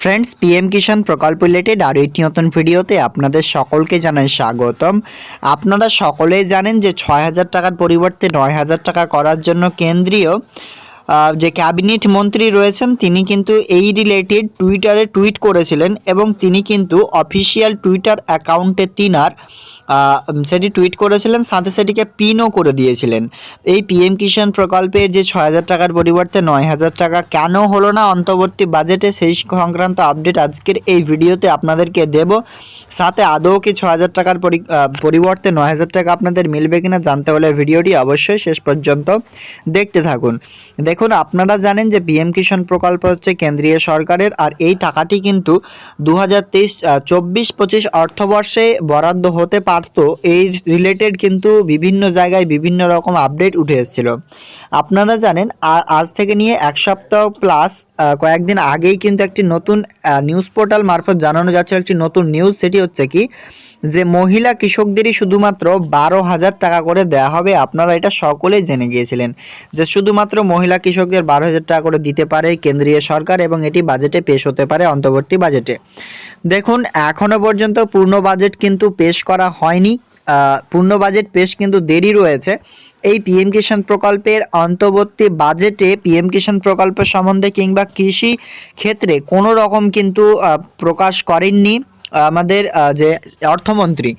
Friends PM কিষাণ প্রকল্প related আরও একটি নতুন ভিডিওতে আপনাদের সকলকে জানাই স্বাগতম। আপনারা সকলেই জানেন যে ছয় হাজার টাকার পরিবর্তে নয় হাজার টাকা করার জন্য কেন্দ্রীয় যে ক্যাবিনেট মন্ত্রী রয়েছেন, তিনি কিন্তু এই রিলেটেড টুইটারে টুইট করেছিলেন এবং তিনি কিন্তু অফিসিয়াল টুইটার অ্যাকাউন্টে তিনার সেটি টুইট করেছিলেন, সাথে সেটিকে পিনও করে দিয়েছিলেন। এই পিএম কিষাণ প্রকল্পের যে ছয় হাজার টাকার পরিবর্তে নয় হাজার টাকা কেন হলো না, অন্তর্বর্তী বাজেটে সেই সংক্রান্ত আপডেট আজকের এই ভিডিওতে আপনাদেরকে দেব। সাথে আদৌ কি ছ হাজার টাকার পরি- পরিবর্তে নয় হাজার টাকা আপনাদের মিলবে কিনা জানতে হলে ভিডিওটি অবশ্যই শেষ পর্যন্ত দেখতে থাকুন। দেখুন, আপনারা জানেন যে পিএম কিষাণ প্রকল্প হচ্ছে কেন্দ্রীয় সরকারের, আর এই টাকাটি কিন্তু দু হাজার তেইশ চব্বিশ পঁচিশ অর্থবর্ষে বরাদ্দ হতে পারতো এই রিলেটেড কিন্তু বিভিন্ন জায়গায় বিভিন্ন রকম আপডেট উঠে এসেছিল। আপনারা জানেন আজ থেকে নিয়ে এক সপ্তাহ প্লাস কয়েকদিন আগেই কিন্তু একটি নতুন নিউজ পোর্টাল মারফত জানানো যাচ্ছে। একটি নতুন নিউজ সেটি হচ্ছে কি যে মহিলা কৃষকদেরই শুধুমাত্র বারো হাজার টাকা করে দেওয়া হবে, আপনারা এটা সকলেই জেনে গিয়েছিলেন যে শুধুমাত্র মহিলা কৃষকদের বারো হাজার টাকা করে দিতে পারে কেন্দ্রীয় সরকার এবং এটি বাজেটে পেশ হতে পারে অন্তর্বর্তী বাজেটে। দেখুন এখনও পর্যন্ত পূর্ণ বাজেট কিন্তু পেশ করা হয়নি। পূর্ণ বাজেট পেশ কিন্তু দেরি রয়েছে। এই পিএম কিষাণ প্রকল্পের অন্তর্বর্তী বাজেটে পিএম কিষাণ প্রকল্প সম্বন্ধে কিংবা কৃষি ক্ষেত্রে কোনো রকম কিন্তু প্রকাশ করেননি। আমাদের যে অর্থমন্ত্রী।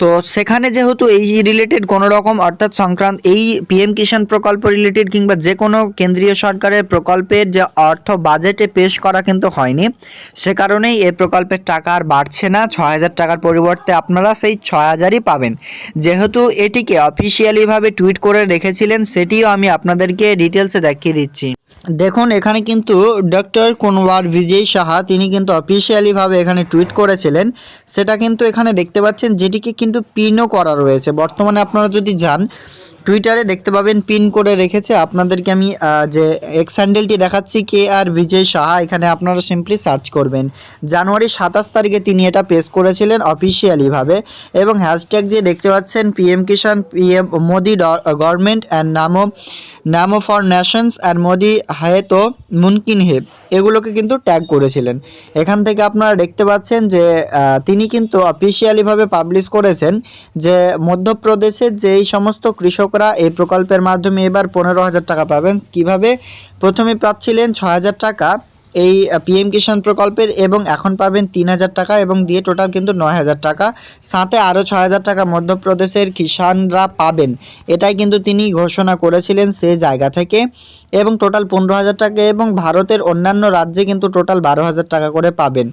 তো সেখানে যেহেতু এই রিলেটেড কোনো রকম, অর্থাৎ সংক্রান্ত এই পিএম কিষাণ প্রকল্প রিলেটেড কিংবা যে কোনো কেন্দ্রীয় সরকারের প্রকল্পের যে অর্থ বাজেটে পেশ করা কিন্তু হয়নি, সে কারণেই এই প্রকল্পের টাকা আর বাড়ছে না। ছ হাজার টাকার পরিবর্তে আপনারা সেই ছ হাজারই পাবেন। যেহেতু এটিকে অফিসিয়ালিভাবে টুইট করে রেখেছিলেন, সেটিও আমি আপনাদেরকে ডিটেলসে দেখিয়ে দিচ্ছি। দেখুন, এখানে কিন্তু ডক্টর কুনওয়ার বিজয় সাহা, তিনি কিন্তু অফিসিয়ালিভাবে এখানে টুইট করেছিলেন। সেটা কিন্তু এখানে দেখতে পাচ্ছেন, যেটিকে কিন্তু পিনও করা রয়েছে। বর্তমানে আপনারা যদি যান টুইটারে দেখতে পাবেন পিন করে রেখেছে। আপনাদেরকে আমি যে এক্স হ্যান্ডেলটি দেখাচ্ছি কে আর বিজয় সাহা, এখানে আপনারা সিম্পলি সার্চ করবেন। জানুয়ারি সাতাশ তারিখে তিনি এটা পেশ করেছিলেন অফিসিয়ালিভাবে এবং হ্যাশট্যাগ দিয়ে দেখতে পাচ্ছেন PM Kisan PM Modi government and Namo Namo for nations and Modi হায়েতো মুনকিন হেব, এগুলোকে কিন্তু ট্যাগ করেছিলেন। এখান থেকে আপনারা দেখতে পাচ্ছেন যে তিনি কিন্তু অফিসিয়ালিভাবে পাবলিশ করেছেন যে মধ্যপ্রদেশের যে এই সমস্ত কৃষকরা এই প্রকল্পের মাধ্যমে এবার পনেরো হাজার টাকা পাবেন, কীভাবে? প্রথমে পাচ্ছিলেন ছ হাজার টাকা এই পিএম কিষাণ প্রকল্পের এবং এখন পাবেন তিন হাজার টাকা এবং দিয়ে টোটাল কিন্তু নয় হাজার টাকা। সাথে আরও ছয় হাজার টাকা মধ্যপ্রদেশের কিষানরা পাবেন। এটাই কিন্তু তিনি ঘোষণা করেছিলেন সে জায়গা থেকে। এবং টোটাল পনেরো হাজার টাকা এবং ভারতের অন্যান্য রাজ্যে কিন্তু টোটাল বারো হাজার টাকা করে পাবেন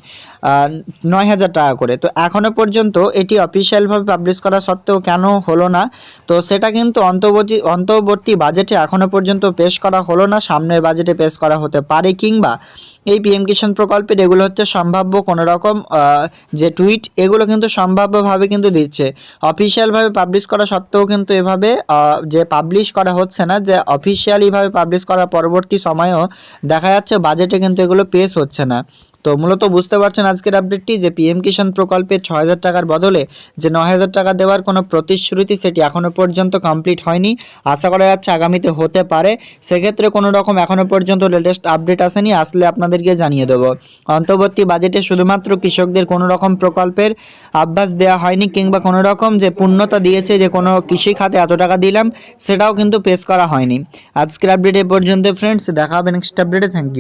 নয় হাজার টাকা করে। তো এখনও পর্যন্ত এটি অফিসিয়ালভাবে পাবলিশ করা সত্ত্বেও কেন হলো না, তো সেটা কিন্তু অন্তর্বর্তী অন্তর্বর্তী বাজেটে এখনও পর্যন্ত পেশ করা হলো না, সামনের বাজেটে পেশ করা হতে পারে কিংবা এই পিএম কিষাণ প্রকল্পের এগুলো হচ্ছে সম্ভাব্য কোনো রকম যে টুইট এগুলো কিন্তু সম্ভাব্যভাবে কিন্তু দিচ্ছে। অফিসিয়ালভাবে পাবলিশ করা সত্ত্বেও কিন্তু এভাবে যে পাবলিশ করা হচ্ছে না, যে অফিসিয়ালিভাবে পাবলিশ করার পরবর্তী সময়েও দেখা যাচ্ছে বাজেটে কিন্তু এগুলো পেশ হচ্ছে না। তো মূলত বুঝতে পারছেন আজকের আপডেটটি যে পিএম কিষাণ প্রকল্পের ছ টাকার বদলে যে হাজার টাকা দেওয়ার কোনো প্রতিশ্রুতি সেটি এখনও পর্যন্ত কমপ্লিট হয়নি। আশা করা যাচ্ছে আগামীতে হতে পারে। সেক্ষেত্রে কোনো রকম এখনও পর্যন্ত লেটেস্ট আপডেট আসেনি, আসলে আপনাদেরকে জানিয়ে দেবো। অন্তর্বর্তী বাজেটে শুধুমাত্র কৃষকদের কোনো রকম প্রকল্পের আভ্যাস দেওয়া হয়নি, কিংবা কোনো রকম যে পূর্ণতা দিয়েছে যে কোনো কৃষি খাতে এত টাকা দিলাম, সেটাও কিন্তু পেশ করা হয়নি। আজকের আপডেট এ পর্যন্ত ফ্রেন্ডস দেখা হবে নেক্সট আপডেটে থ্যাংক ইউ